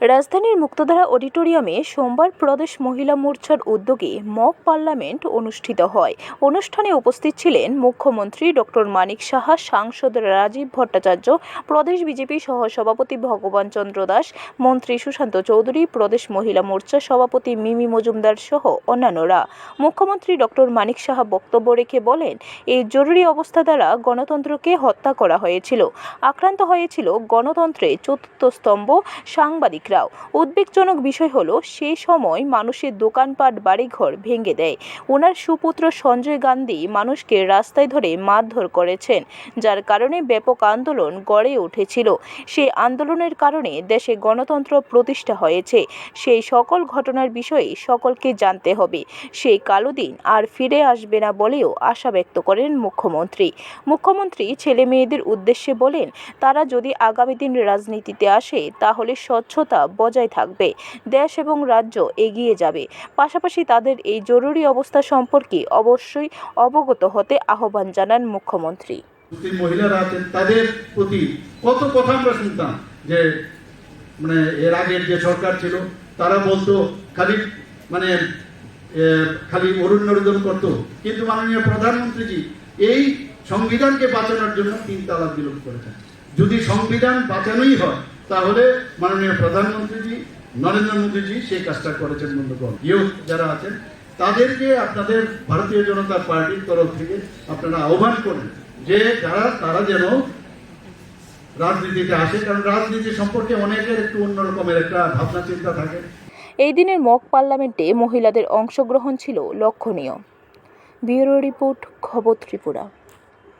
রাজধানীর মুক্তধারা অডিটোরিয়ামে সোমবার প্রদেশ মহিলা মোর্চার উদ্যোগে মক পার্লামেন্ট অনুষ্ঠিত হয়। অনুষ্ঠানে উপস্থিত ছিলেন মুখ্যমন্ত্রী ডক্টর মানিক সাহা, সাংসদ রাজীব ভট্টাচার্য, প্রদেশ বিজেপি সহসভাপতি ভগবান চন্দ্র দাস, মন্ত্রী সুশান্ত চৌধুরী, প্রদেশ মহিলা মোর্চা সভাপতি মিমি মজুমদার সহ অন্যান্যরা। মুখ্যমন্ত্রী ডক্টর মানিক সাহা বক্তব্য রেখে বলেন এই জরুরি অবস্থা দ্বারা গণতন্ত্রকে হত্যা করা হয়েছিল। আক্রান্ত হয়েছিল গণতন্ত্রের চতুর্থ স্তম্ভ সাংবাদিকরাও উদ্বেগজনক বিষয় হলো সেই সময় মানুষের দোকানপাট, বাড়িঘর ভেঙে দেয়। ওনার সুপুত্র সঞ্জয় গান্ধী মানুষকে রাস্তায় ধরে মারধর করেছেন, যার কারণে ব্যাপক আন্দোলন গড়ে উঠেছিল। সেই আন্দোলনের কারণে দেশে গণতন্ত্র প্রতিষ্ঠা হয়েছে। সেই সকল ঘটনার বিষয়ে সকলকে জানতে হবে। সেই কালো দিন আর ফিরে আসবে না বলেও আশা ব্যক্ত করেন মুখ্যমন্ত্রী। মুখ্যমন্ত্রী ছেলে মেয়েদের উদ্দেশ্যে বলেন, তারা যদি আগামী দিন রাজনীতিতে আসে, তাহলে স্বচ্ছতা বজায় থাকবে। দেশ এবং রাজ্য এগিয়ে যাবে। পাশাপাশি তাদের এই জরুরি অবস্থা সম্পর্কে অবশ্যই অবগত হতে আহ্বান জানান মুখ্যমন্ত্রী। মহিলারা তাদের প্রতি কত কথা আমরা শুনতাম যে মানে এর আগের যে সরকার ছিল, তারা বলতো, খালি মানে খালি অরুণ নরুদন করত। কিন্তু মাননীয় প্রধানমন্ত্রীজি এই সংবিধানকে বাঁচানোর জন্য তিন তালাক করেছেন। যদি সংবিধান বাঁচানোই হয় তাহলে মাননীয় প্রধানমন্ত্রীজি, নরেন্দ্র মোদীজি সেই কাজটা করেছেন বন্ধুগণ। ইউথ যারা আছেন, তাদেরকে আপনাদের ভারতীয় জনতা পার্টির তরফ থেকে আপনারা আহ্বান করেন যে যারা, তারা যেন রাজনীতিতে আসে, কারণ রাজনীতি সম্পর্কে অনেকের একটু অন্যরকমের একটা ভাবনা, চিন্তা থাকে। এই দিনের মক পার্লামেন্টে মহিলাদের অংশগ্রহণ ছিল লক্ষণীয়। ব্যুরো রিপোর্ট, খবর ত্রিপুরা।